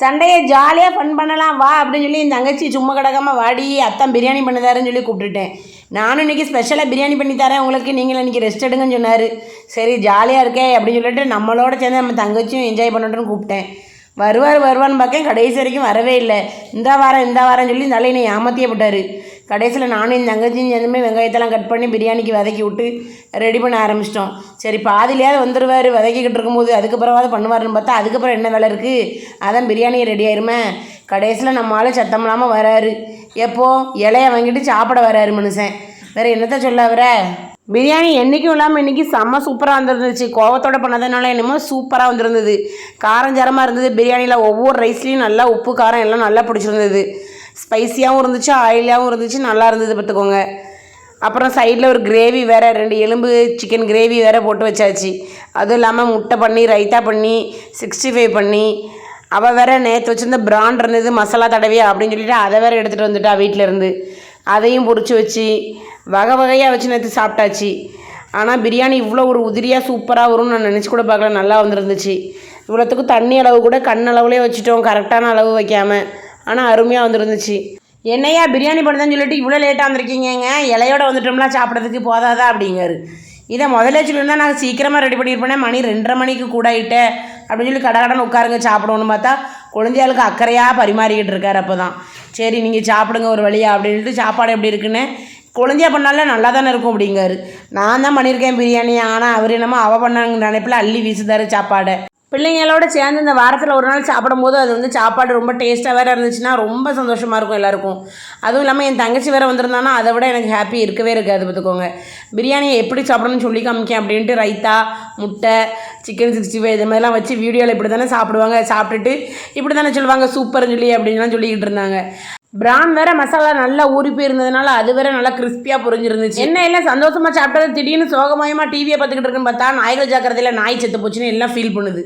சண்டையை ஜாலியாக ஃபன் பண்ணலாம் வா அப்படின்னு சொல்லி என் தங்கச்சி சும்மா கிடக்காமல் வாடி அத்தான் பிரியாணி பண்ணுதாருன்னு சொல்லி கூப்பிட்டுட்டேன். நானும் இன்றைக்கி ஸ்பெஷலாக பிரியாணி பண்ணி தரேன் உங்களுக்கு நீங்கள் இன்றைக்கி ரெஸ்ட் எடுங்கன்னு சொன்னார். சரி ஜாலியாக இருக்கே அப்படின்னு சொல்லிட்டு நம்மளோட சேர்ந்து நம்ம தங்கச்சியும் என்ஜாய் பண்ணட்டும்னு கூப்பிட்டேன். வருவார் வருவான்னு பார்க்கேன். கடைசி வரைக்கும் வரவே இல்லை. இந்த வாரம் இந்த வாரம் சொல்லி இந்த என்னை ஏமாத்தியே போட்டார். கடைசியில் நானும் என் தங்கச்சியும் சேர்ந்துமே வெங்காயத்தெல்லாம் கட் பண்ணி பிரியாணிக்கு வதக்கி விட்டு ரெடி பண்ண ஆரம்பிச்சிட்டோம். சரி பாதிலையாவது வந்துடுவார் வதக்கிக்கிட்டு இருக்கும்போது அதுக்கப்புறமாவது பண்ணுவாருன்னு பார்த்தா அதுக்கப்புறம் என்ன வேலை இருக்குது அதான் பிரியாணியை ரெடி ஆயிருமே. கடைசியில் நம்ம சத்தம் இல்லாமல் வராரு. எப்போ? இலைய வாங்கிட்டு சாப்பிட வராரு மனுஷன். வேறு என்னத்த சொல்ல வர? பிரியாணி என்றைக்கும் இல்லாமல் இன்றைக்கி செம்ம சூப்பராக வந்துருந்துச்சு. கோவத்தோடு பண்ணதுனால என்னமோ சூப்பராக வந்துருந்தது. காரஞ்சாரமாக இருந்தது. பிரியாணியில் ஒவ்வொரு ரைஸ்லேயும் நல்லா உப்பு காரம் எல்லாம் நல்லா பிடிச்சிருந்தது. ஸ்பைசியாகவும் இருந்துச்சு ஆயிலியாகவும் இருந்துச்சு நல்லா இருந்தது பார்த்துக்கோங்க அப்புறம் சைடில் ஒரு கிரேவி வேறு ரெண்டு எலும்பு சிக்கன் கிரேவி வேறு போட்டு வச்சாச்சு. அதுவும் இல்லாமல் முட்டை பண்ணி ரைத்தா பண்ணி சிக்ஸ்டி ஃபைவ் பண்ணி அவள் வேற நேற்று வச்சுருந்த பிராண்ட் இருந்தது மசாலா தடவி அப்படின்னு சொல்லிட்டு அதை வேற எடுத்துகிட்டு வந்துட்டா வீட்டில் இருந்து. அதையும் பொரிச்சு வச்சு வகை வகையாக வச்சு நேற்று சாப்பிட்டாச்சு. ஆனால் பிரியாணி இவ்வளோ ஒரு உதிரியாக சூப்பராக வரும்னு நான் நினச்சி கூட பார்க்கல. நல்லா வந்துருந்துச்சு. இவ்வளோத்துக்கும் தண்ணி அளவு கூட கண் அளவுலேயே வச்சுட்டோம். கரெக்டான அளவு வைக்காமல் ஆனால் அருமையாக வந்துருந்துச்சு. என்னையா பிரியாணி பண்ணுறதுன்னு சொல்லிட்டு இவ்வளோ லேட்டாக வந்திருக்கீங்கங்க? இலையோட வந்துட்டோம்னா சாப்பிட்றதுக்கு போதாதா அப்படிங்காரு இதை முதல்ல சொல்லியிருந்தா நான் சீக்கிரமாக ரெடி பண்ணியிருப்பேனே மணி ரெண்டரை மணிக்கு கூட ஆகிட்டேன் அப்படின்னு சொல்லி கடை கடன் உட்காருங்க சாப்பிடணும்னு பார்த்தா குழந்தையாளுக்கு அக்கறையாக பரிமாறிக்கிட்டு இருக்காரு அப்போ தான் சரி நீங்கள் சாப்பிடுங்க ஒரு வழியாக அப்படின்ட்டு சாப்பாடு எப்படி இருக்குன்னு குழந்தையா பண்ணாலே நல்லா தானே இருக்கும் அப்படிங்காரு நான் தான் பண்ணியிருக்கேன் பிரியாணி ஆனால் அவர் என்னமோ அவள் பண்ணாங்க நினைப்பில் அள்ளி வீசுதாரு சாப்பாடை. பிள்ளைங்களோட சேர்ந்து இந்த வாரத்தில் ஒரு நாள் சாப்பிடும்போது அது வந்து சாப்பாடு ரொம்ப டேஸ்ட்டாக வேறு இருந்துச்சுன்னா ரொம்ப சந்தோஷமாக இருக்கும் எல்லாருக்கும். அதுவும் இல்லாமல் என் தங்கச்சி வேறு வந்திருந்தானா அதை விட எனக்கு ஹாப்பி இருக்கவே இருக்காது பார்த்துக்கோங்க. பிரியாணியை எப்படி சாப்பிடணும்னு சொல்லி காமிக்கேன் அப்படின்ட்டு ரைத்தா முட்டை சிக்கன் சிக்ஸ்டி ஃபைவ் இது மாதிரிலாம் வச்சு வீடியோவில் இப்படி தானே சாப்பிடுவாங்க சாப்பிட்டுட்டு இப்படி தானே சொல்லுவாங்க சூப்பர்னு சொல்லி அப்படின்லாம் சொல்லிக்கிட்டு இருந்தாங்க. பிரான் வேற மசாலா நல்லா ஊறி போயிருந்ததுனால அது வேற நல்லா கிறிஸ்பியாக புரிஞ்சிருந்துச்சு. என்ன எல்லாம் சந்தோஷமா சாப்பிட்டது திடீர்னு சோகமயமா டிவியை பார்த்துக்கிட்டு இருக்குன்னு பார்த்தா நாய்கள் ஜாக்கிரதையில நாய் செத்து போச்சுன்னு எல்லாம் ஃபீல் பண்ணுது.